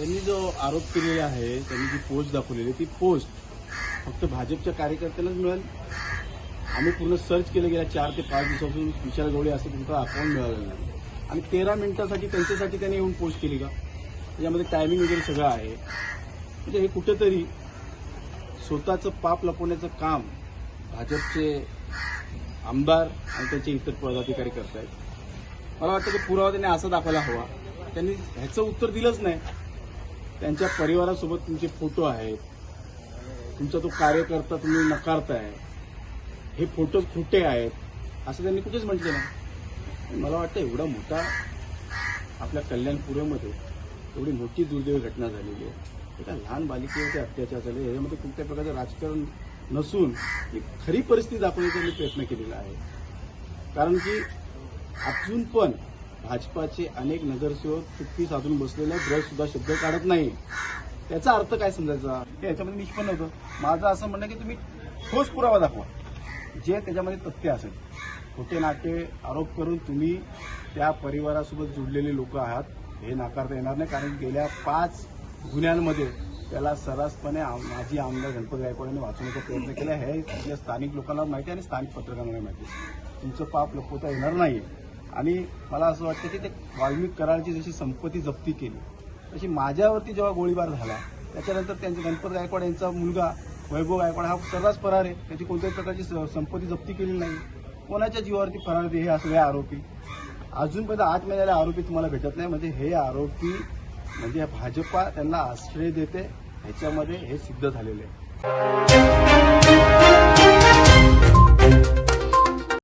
त्यांनी आरोप केलेला आहे त्यांनी जी पोस्ट दाखवलेली ती पोस्ट फक्त भाजपच्या कार्यकर्त्यालाच मिळेल? आम्ही पूर्ण सर्च केलं गेल्या चार ते पाच दिवसापासून विचार गवळी असं तुमचा अकाउंट मिळालं नाही. आणि तेरा मिनिटासाठी त्यांच्यासाठी त्यांनी येऊन पोस्ट केली का? त्याच्यामध्ये टायमिंग वगैरे सगळं आहे. म्हणजे हे कुठेतरी स्वतःचं पाप लपवण्याचं काम भाजपचे आमदार आणि त्यांचे इतर पदाधिकारी करतायत. मला वाटतं की पुरावा त्यांनी असा दाखवायला हवा. त्यांनी ह्याचं उत्तर दिलंच नाही. त्यांच्या परिवारासोबत तुमचे फोटो आहेत. तुमचा तो कार्यकर्ता तुम्ही नकारताय. हे फोटो खोटे आहेत. असं त्यांनी कुठेच म्हटलं ना मला वाटतं एवढा मोठा आपल्या कल्याणपुरामध्ये एवढी मोठी दुर्दैवी घटना झालेली आहे. एका लहान बालिकेवरती अत्याचार झाले. याच्यामध्ये कुठल्या प्रकारचं राजकारण नसून ही खरी परिस्थिती दाखवण्याचा मी प्रयत्न केलेला आहे. कारण की अजून पण भाजपाचे अनेक नगरसेवक चुक्की साधून बसलेले ब्रश सुद्धा शब्द काढत नाही. त्याचा अर्थ काय समजायचा? ते याच्यामध्ये निष्पन्न होतं. माझं असं म्हणणं की तुम्ही ठोस पुरावा दाखवा जे त्याच्यामध्ये तथ्य असेल. खोटे नाटे आरोप करून तुम्ही त्या परिवारासोबत जुडलेले लोक आहात हे नाकारता येणार नाही कारण गेल्या पाच गुन्ह्यांमध्ये त्याला सर्रासपणे आम- माजी आमदार गणपत गायकवाडांनी वाचवण्याचा प्रयत्न केला. हे स्थानिक लोकांना माहिती आणि स्थानिक पत्रकारांना माहिती आहे. तुमचं पाप लपवता येणार नाही आणि मला असं वाटतं की ते वाल्मिक कराडची जशी संपत्ती जप्ती केली तशी माझ्यावरती जेव्हा गोळीबार झाला त्याच्यानंतर त्यांचे गणपत गायकवाड यांचा मुलगा वैभव गायकवाड हा सर्रास फरार आहे. त्याची कोणत्याही प्रकारची स- संपत्ती जप्ती केली नाही. कोणाच्या जीवावरती फरार हे असले आरोपी? अजूनपर्यंत आठ महिन्याला आरोपी तुम्हाला भेटत नाही. म्हणजे हे आरोपी म्हणजे भाजपा त्यांना आश्रय देते. ह्याच्यामध्ये हे सिद्ध झालेले आहे.